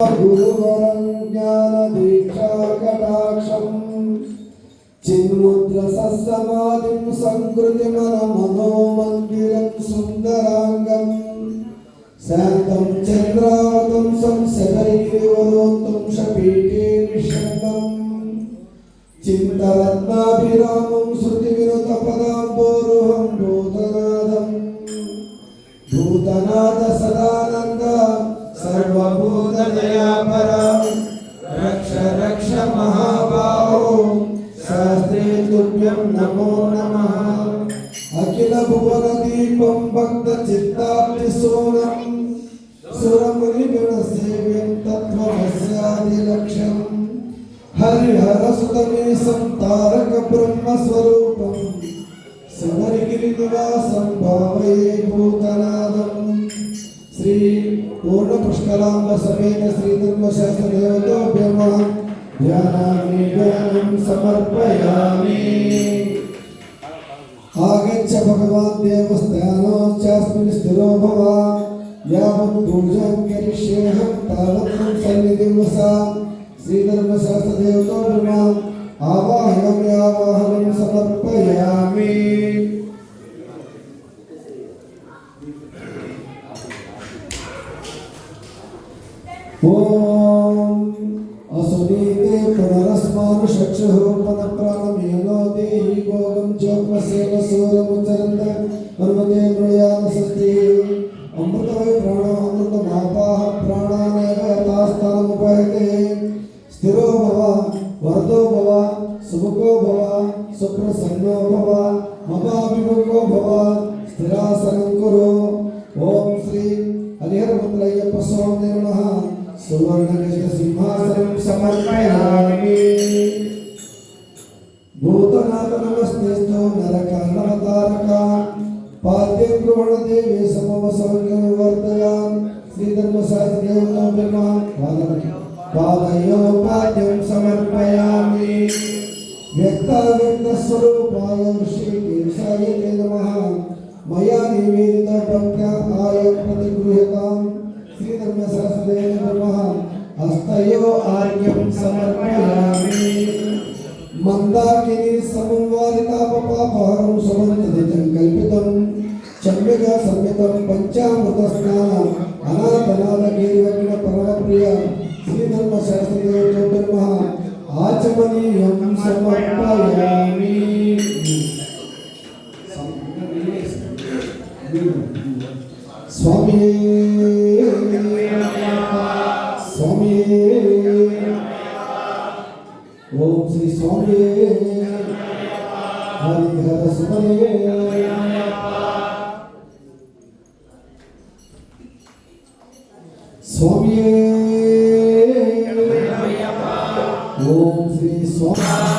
गुरुवरं ज्ञानदीक्षाकटाक्षम् चिन्मुद्रसमाधिं सङ्कृतिमनमनो मन्दिरं सुन्दराङ्गम् शान्तं चन्द्रावतं संशबरिगिरिवरोत्तं शपीठे निषङ्गम् चिन्तरत्नाभिरामं श्रुतिविनुतपदाम्बोरुहं भूतनादम् भूतनाद सर्वभूतदया परा रक्ष रक्ष महाबाहो सहस्रे तुभ्यं नमो नमः अखिलभुवनदीपं भक्तचित्ताब्धिसूरम् सुरमुनिगुणसेव्यं तत्त्वमस्यादिलक्ष्यम् हरिहरसुतमे संतारकब्रह्मस्वरूपम् समरगिरिनिवासं भावये भूतनादम् श्री पूर्णपुष्कलाम्बसमेन श्रीधर्मशास्त्रदेवतोभ्यमः ध्यानामि ध्यानं समर्पयामि आगच्छ भगवान् देवस्थानोऽस्मिन् स्थिरो भव यावत् पूजां करिष्येऽहं तावत् त्वं सन्निधिं वसा श्रीधर्मशास्त्रदेवतो भ्रमाम् आवाहयामि आवाहयामि యథాస్థానముపయతే స్థిరో భవ వరదో భవ సుముఖో భవ సుప్రసన్నో భవ మమాభిముఖో భవ స్థిరాసనం కురు. ఓం శ్రీ హరిహరపుత్రయ్యప్ప స్వామి నమ. సువర్ణగజ సింహాసనం సమర్పయామి. భూతనాథ నమస్తేస్తు నరకారణవతారక. పాద్యం గృహణ దేవి సమవ సంగం వర్ధయాం పాదయో పాద్యం సమర్పయామి. వ్యక్త వ్యక్త స్వరూపాయ ఋషికేశాయ తే నమః. మయా నివేదిత భక్త్యా ఆయ ప్రతిగృహ్యతాం శ్రీధర్మశాస్త్రదేవ నమః. హస్తయో ఆర్యం సమర్పయామి. మందాకిని సమవారితాపపాపహరం సుమంతితం కల్పితం. ब्रह्मशास्त्रीयोत्तम आचमनीयं समर्पयामि स्वामी स्वामी स्वामी हरिहर सुमरे स्वामी శ్రీ